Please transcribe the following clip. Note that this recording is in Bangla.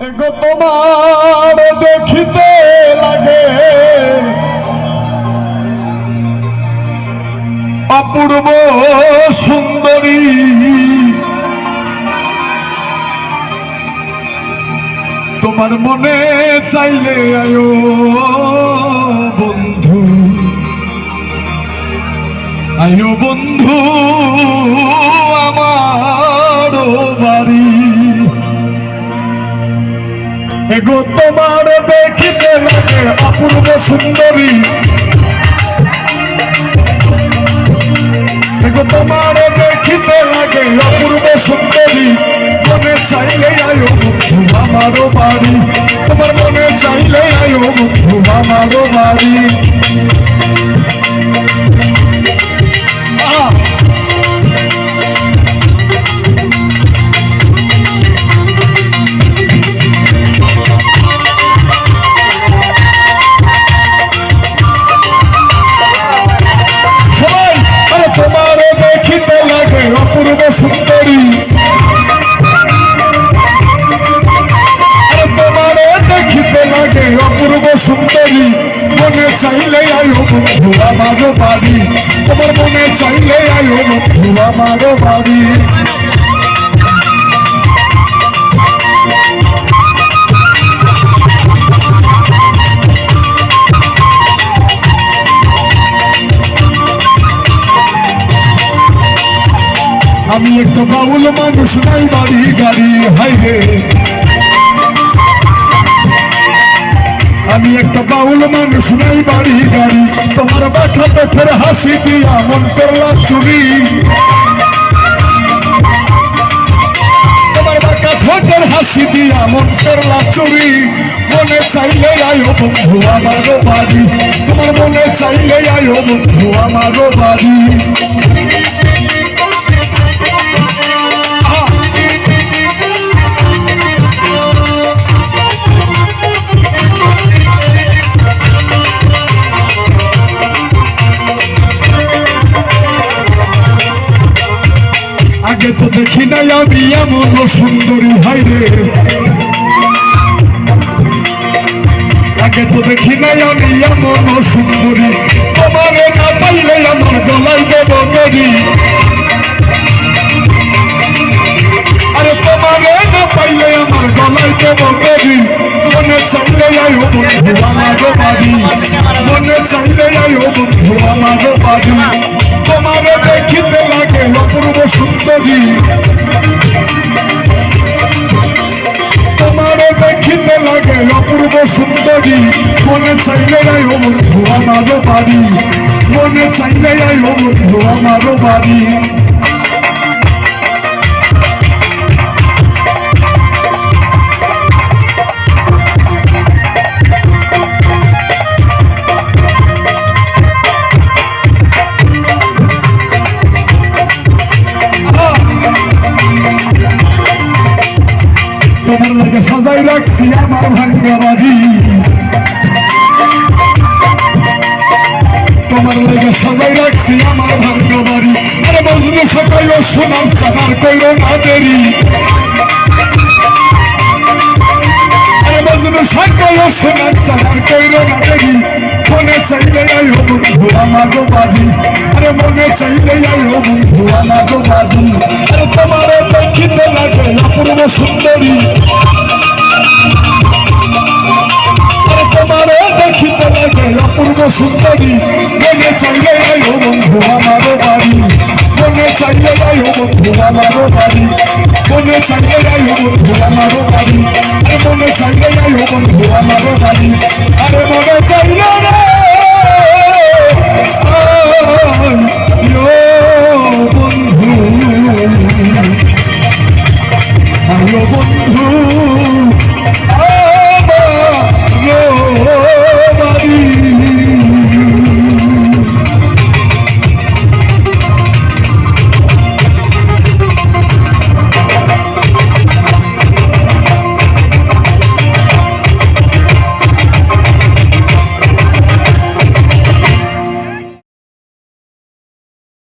গো তোমার দেখিতে লাগে। অপূর্ব সুন্দরী। তোমার মনে চাইলে আয়ো বন্ধু। আয়ো বন্ধু আমার বাড়ি। এগো তোমার দেখিতে লাগে, অপূর্ব সুন্দরী। গো তোমার দেখিতে লাগে, অপূর্ব সুন্দরী। মনে চাইলে আয়ো বন্ধু, আমারও বাড়ি। তোমার মনে চাইলে আয়ো বন্ধু, আমারও চাইলে আয়ো বন্ধু আমার বাড়ি তোমার মনে চাইলে আয়ো বন্ধু আমার বাড়ি আমি একটা বাউল মানুষ নাই বাড়ি গাড়ি হাইরে আমি একটা বাউল মানুষ, নাই বাড়ি গাড়ি তোমার বাঠা পেটের হাসি দিয়া মন করলা চুরি। তোমার বাঁকা ঠোঁটের হাসি দিয়া মন করলা চুরি। মনে চাইলে আয়ো বন্ধু আমারও বাড়ি। তোমার মনে চাইলে আয়ো বন্ধু আমারও বাড়ি। আগে তো দেখি নাই আমি এমন সুন্দরী ভাই রে। আগে তো দেখি নাই আমি এমন সুন্দরী। তোমারে না পাইলে আমার গলাই দেব করি আরে তোমারে না পাইলে আমার গলাই দেব করি মনে চাইলে আয়ো বন্ধু, আমার বাড়ি। মনে চাইলে আয়ো বন্ধু, আমার বাড়ি। সুন্দরী তোমারে দেখিতে লাগে অপূর্ব সুন্দরী। মনে চাইলে আয়ো বন্ধু আমার বাড়ি। মনে চাইলে আয়ো বন্ধু আমার বাড়ি। লাগে সাজাই রাখছি আমার ভাঙ্গা বাড়ি। তোমার লাগে সাজাই রাখছি আমার ভাঙ্গা বাড়ি। আরে মজনু সকাল সোনার চামার কইর না দেরি। আরে মজনু সকাল সোনার চামার কইর না দেরি। মনে চাইলে আমার বাড়ি। বাড়ি। তোমার দেখিতে লাগে আইও বন্ধু আমার বাড়ি। মনে চাইলে আইও বন্ধু আমার বাড়ি। মনে চাইলে আইও বন্ধু আমার বাড়ি। মনে চাইলে আইও বন্ধু আমার বাড়ি। আরে মনে চাইলে